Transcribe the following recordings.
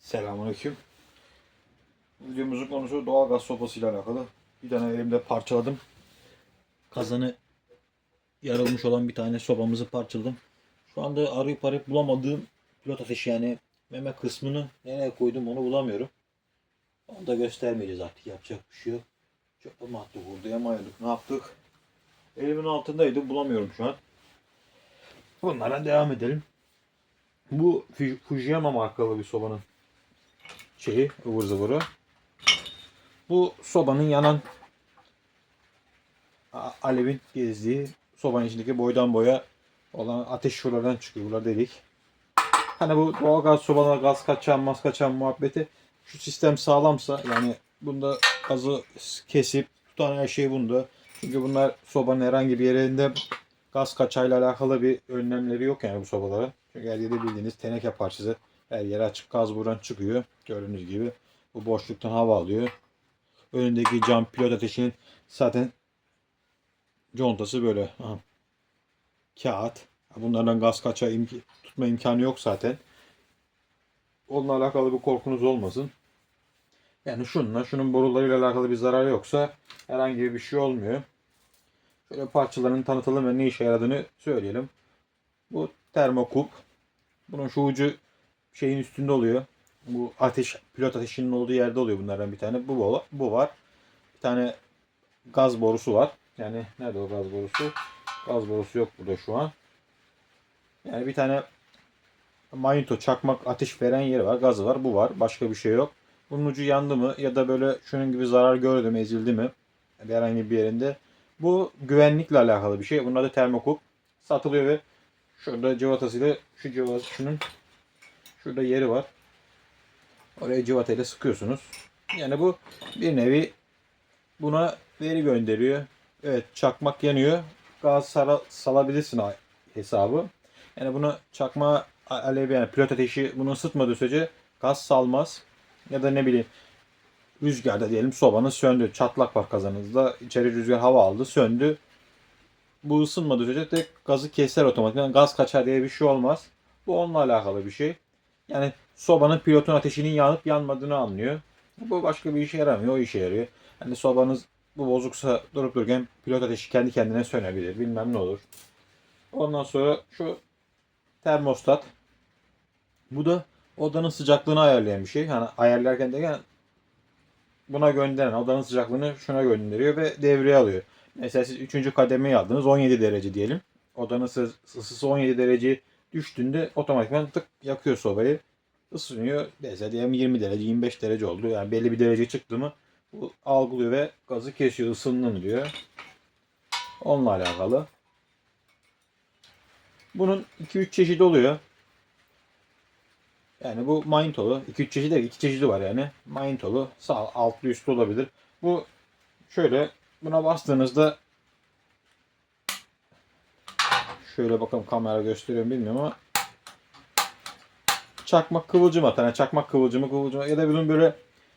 Selamünaleyküm. Videomuzun konusu doğalgaz sopasıyla alakalı. Bir tane elimde parçaladım. Kazanı yarılmış olan bir tane sobamızı parçaladım. Şu anda arayıp arayıp bulamadığım pilot ateşi yani meme kısmını nereye koydum onu bulamıyorum. Onu da göstermeyeceğiz artık yapacak bir şey yok. Çöpe mi attık vurduyamayadık ne yaptık. Elimin altındaydı bulamıyorum şu an. Bunlara devam edelim. Bu Fu- Fujiyama markalı bir sobanın şeyi ıvır zıvırı. Bu sobanın yanan alevin gezdiği sobanın içindeki boydan boya olan ateş şuradan çıkıyor. Buralar delik. Hani bu doğalgaz sobalar gaz kaçan mas kaçan muhabbeti şu sistem sağlamsa yani bunda gazı kesip tutan her şey bunda. Çünkü bunlar sobanın herhangi bir yerinde gaz kaçağıyla alakalı bir önlemleri yok yani bu sobaların. Çünkü her yerde bildiğiniz teneke parçası her yere açık gaz buradan çıkıyor. Gördüğünüz gibi. Bu boşluktan hava alıyor. Önündeki cam pilot ateşinin zaten contası böyle. Aha. Kağıt. Bunlardan gaz kaçağı imk- tutma imkanı yok zaten. Onunla alakalı bir korkunuz olmasın. Yani şununla şunun borularıyla alakalı bir zarar yoksa herhangi bir şey olmuyor. Şöyle parçaların tanıtalım ve ne işe yaradığını söyleyelim. Bu termokup. Bunun şu ucu şeyin üstünde oluyor. Bu ateş, pilot ateşinin olduğu yerde oluyor bunlardan bir tane. Bu, bu, var. Bir tane gaz borusu var. Yani nerede o gaz borusu? Gaz borusu yok burada şu an. Yani bir tane manito çakmak ateş veren yeri var. Gazı var. Bu var. Başka bir şey yok. Bunun ucu yandı mı ya da böyle şunun gibi zarar gördü mü, ezildi mi herhangi bir yerinde. Bu güvenlikle alakalı bir şey. Bunun adı termokup. Satılıyor ve şurada cıvatasıyla şu cıvata şunun şurada yeri var. Oraya cıvatayla sıkıyorsunuz. Yani bu bir nevi buna veri gönderiyor. Evet çakmak yanıyor. Gaz sala- salabilirsin hesabı. Yani bunu çakma alevi yani pilot ateşi bunu ısıtmadığı sürece gaz salmaz. Ya da ne bileyim rüzgarda diyelim sobanın söndü. Çatlak var kazanınızda. İçeri rüzgar hava aldı söndü. Bu ısınmadığı sürece de gazı keser otomatikman. Gaz kaçar diye bir şey olmaz. Bu onunla alakalı bir şey. Yani sobanın pilotun ateşinin yanıp yanmadığını anlıyor. Bu başka bir işe yaramıyor. O işe yarıyor. Hani sobanız bu bozuksa durup dururken pilot ateşi kendi kendine sönebilir. Bilmem ne olur. Ondan sonra şu termostat. Bu da odanın sıcaklığını ayarlayan bir şey. Hani ayarlarken de yani buna gönderen odanın sıcaklığını şuna gönderiyor ve devreye alıyor. Mesela siz 3. kademeyi aldınız 17 derece diyelim. Odanın ısı- ısısı 17 derece düştüğünde otomatikman tık yakıyor sobayı. Isınıyor. Mesela diyelim 20 derece 25 derece oldu. Yani belli bir derece çıktı mı bu algılıyor ve gazı kesiyor ısındın diyor. Onunla alakalı. Bunun 2-3 çeşidi oluyor. Yani bu mantolu. 2-3 çeşidi değil, 2 çeşidi var yani. Mantolu sağ altlı üstlü olabilir. Bu şöyle buna bastığınızda şöyle bakalım kamera gösteriyorum bilmiyorum ama çakmak kıvılcım atan. Yani çakmak kıvılcımı kıvılcımı ya da bunun böyle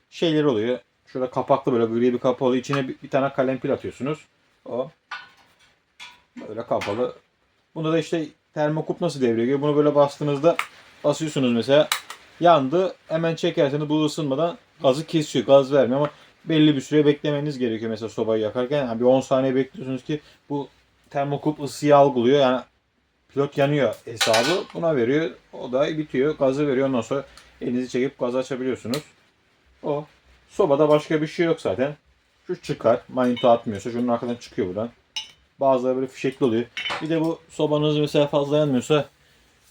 şeyleri oluyor. Şurada kapaklı böyle gri bir oluyor. İçine bir, bir tane kalem pil atıyorsunuz. O böyle kapalı. Bunda da işte termokup nasıl devreye giriyor? Bunu böyle bastığınızda basıyorsunuz mesela. Yandı. Hemen çekerseniz bu ısınmadan gazı kesiyor. Gaz vermiyor ama belli bir süre beklemeniz gerekiyor mesela sobayı yakarken. Yani bir 10 saniye bekliyorsunuz ki bu termokup ısıyı algılıyor. Yani pilot yanıyor hesabı. Buna veriyor. O da bitiyor. Gazı veriyor. Ondan sonra elinizi çekip gazı açabiliyorsunuz. O. Sobada başka bir şey yok zaten. Şu çıkar. Manito atmıyorsa şunun arkadan çıkıyor buradan. Bazıları böyle fişekli oluyor. Bir de bu sobanız mesela fazla yanmıyorsa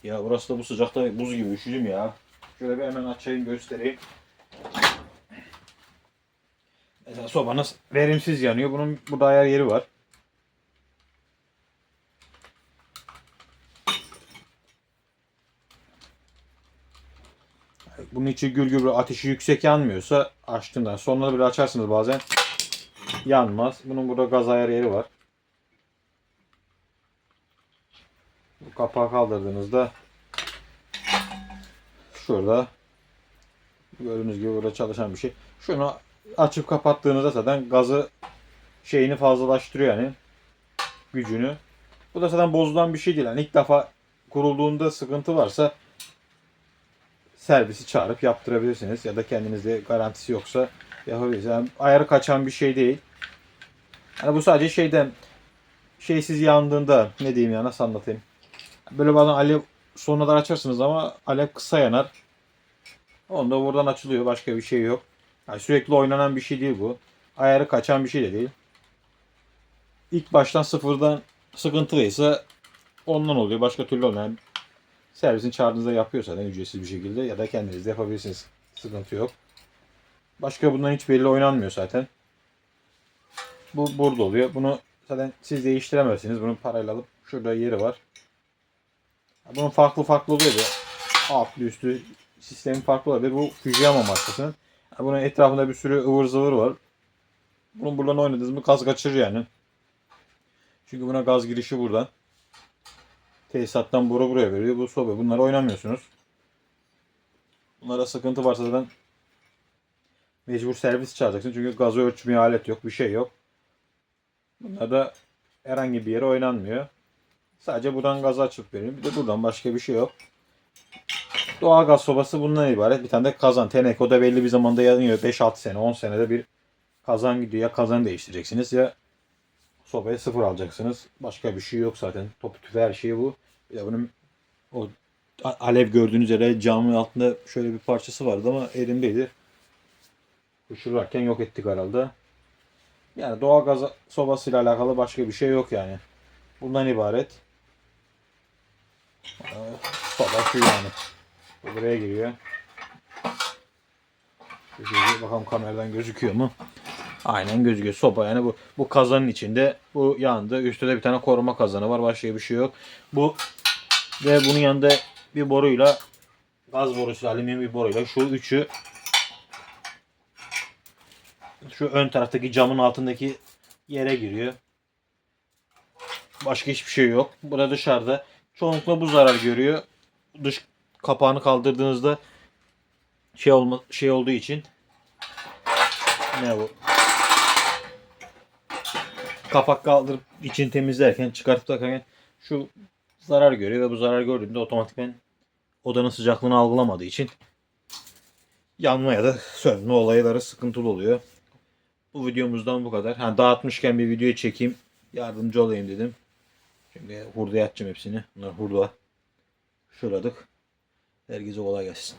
ya burası da bu sıcakta buz gibi üşüdüm ya. Şöyle bir hemen açayım göstereyim. Mesela sobanız verimsiz yanıyor. Bunun burada ayar yeri var. Bunun içi gül gül ateşi yüksek yanmıyorsa açtığından sonra bir açarsınız bazen yanmaz. Bunun burada gaz ayar yeri var. Bu kapağı kaldırdığınızda şurada gördüğünüz gibi burada çalışan bir şey. Şunu açıp kapattığınızda zaten gazı şeyini fazlalaştırıyor yani gücünü. Bu da zaten bozulan bir şey değil. Yani ilk defa kurulduğunda sıkıntı varsa servisi çağırıp yaptırabilirsiniz. Ya da kendinizde garantisi yoksa yapabilirsiniz. Yani ayarı kaçan bir şey değil. Yani bu sadece şeyden şeysiz yandığında ne diyeyim ya nasıl anlatayım. Böyle bazen alev sonuna kadar açarsınız ama alev kısa yanar. Onda buradan açılıyor. Başka bir şey yok. Yani sürekli oynanan bir şey değil bu. Ayarı kaçan bir şey de değil. İlk baştan sıfırdan sıkıntılıysa ondan oluyor. Başka türlü olmuyor. Servisin çağırdığınızda yapıyor zaten ücretsiz bir şekilde ya da kendiniz de yapabilirsiniz. Sıkıntı yok. Başka bundan hiç belli oynanmıyor zaten. Bu burada oluyor. Bunu zaten siz değiştiremezsiniz. Bunun parayla alıp şurada yeri var. Bunun farklı farklı oluyor da altlı üstü sistemi farklı olabilir. Bu Fujiyama markasının. Bunun etrafında bir sürü ıvır zıvır var. Bunun buradan oynadığınız mı gaz kaçırır yani. Çünkü buna gaz girişi buradan. Tesisattan boru buraya veriyor. Bu sobe. Bunları oynamıyorsunuz. Bunlara sıkıntı varsa zaten mecbur servis çağıracaksın. Çünkü gazı ölçmeye alet yok. Bir şey yok. Bunlar da herhangi bir yere oynanmıyor. Sadece buradan gazı açıp veriyor. Bir de buradan başka bir şey yok. Doğal gaz sobası bundan ibaret. Bir tane de kazan. Teneke o da belli bir zamanda yanıyor. 5-6 sene, 10 senede bir kazan gidiyor. Ya kazan değiştireceksiniz ya sobaya sıfır alacaksınız. Başka bir şey yok zaten. Topu tüfe her şey bu. Bir de bunun o alev gördüğünüz üzere camın altında şöyle bir parçası vardı ama elimdeydi. Uçururken yok ettik herhalde. Yani doğal gaz sobasıyla alakalı başka bir şey yok yani. Bundan ibaret. Ee, Soba şu yani. Bu buraya giriyor. Bakalım kameradan gözüküyor mu? Aynen gözüküyor. Soba yani bu bu kazanın içinde bu yandı. Üstte de bir tane koruma kazanı var. Başka bir şey yok. Bu ve bunun yanında bir boruyla gaz borusuyla alüminyum bir boruyla şu üçü şu ön taraftaki camın altındaki yere giriyor. Başka hiçbir şey yok. Burada dışarıda çoğunlukla bu zarar görüyor. Dış kapağını kaldırdığınızda şey olma şey olduğu için ne bu? Kapak kaldırıp için temizlerken çıkartıp takarken şu zarar görüyor ve bu zarar gördüğünde otomatikman odanın sıcaklığını algılamadığı için yanma ya da sönme olayları sıkıntılı oluyor. Bu videomuzdan bu kadar. Ha, dağıtmışken bir video çekeyim. Yardımcı olayım dedim. Şimdi hurdaya atacağım hepsini. Bunlar hurda. Şuradık. Herkese kolay gelsin.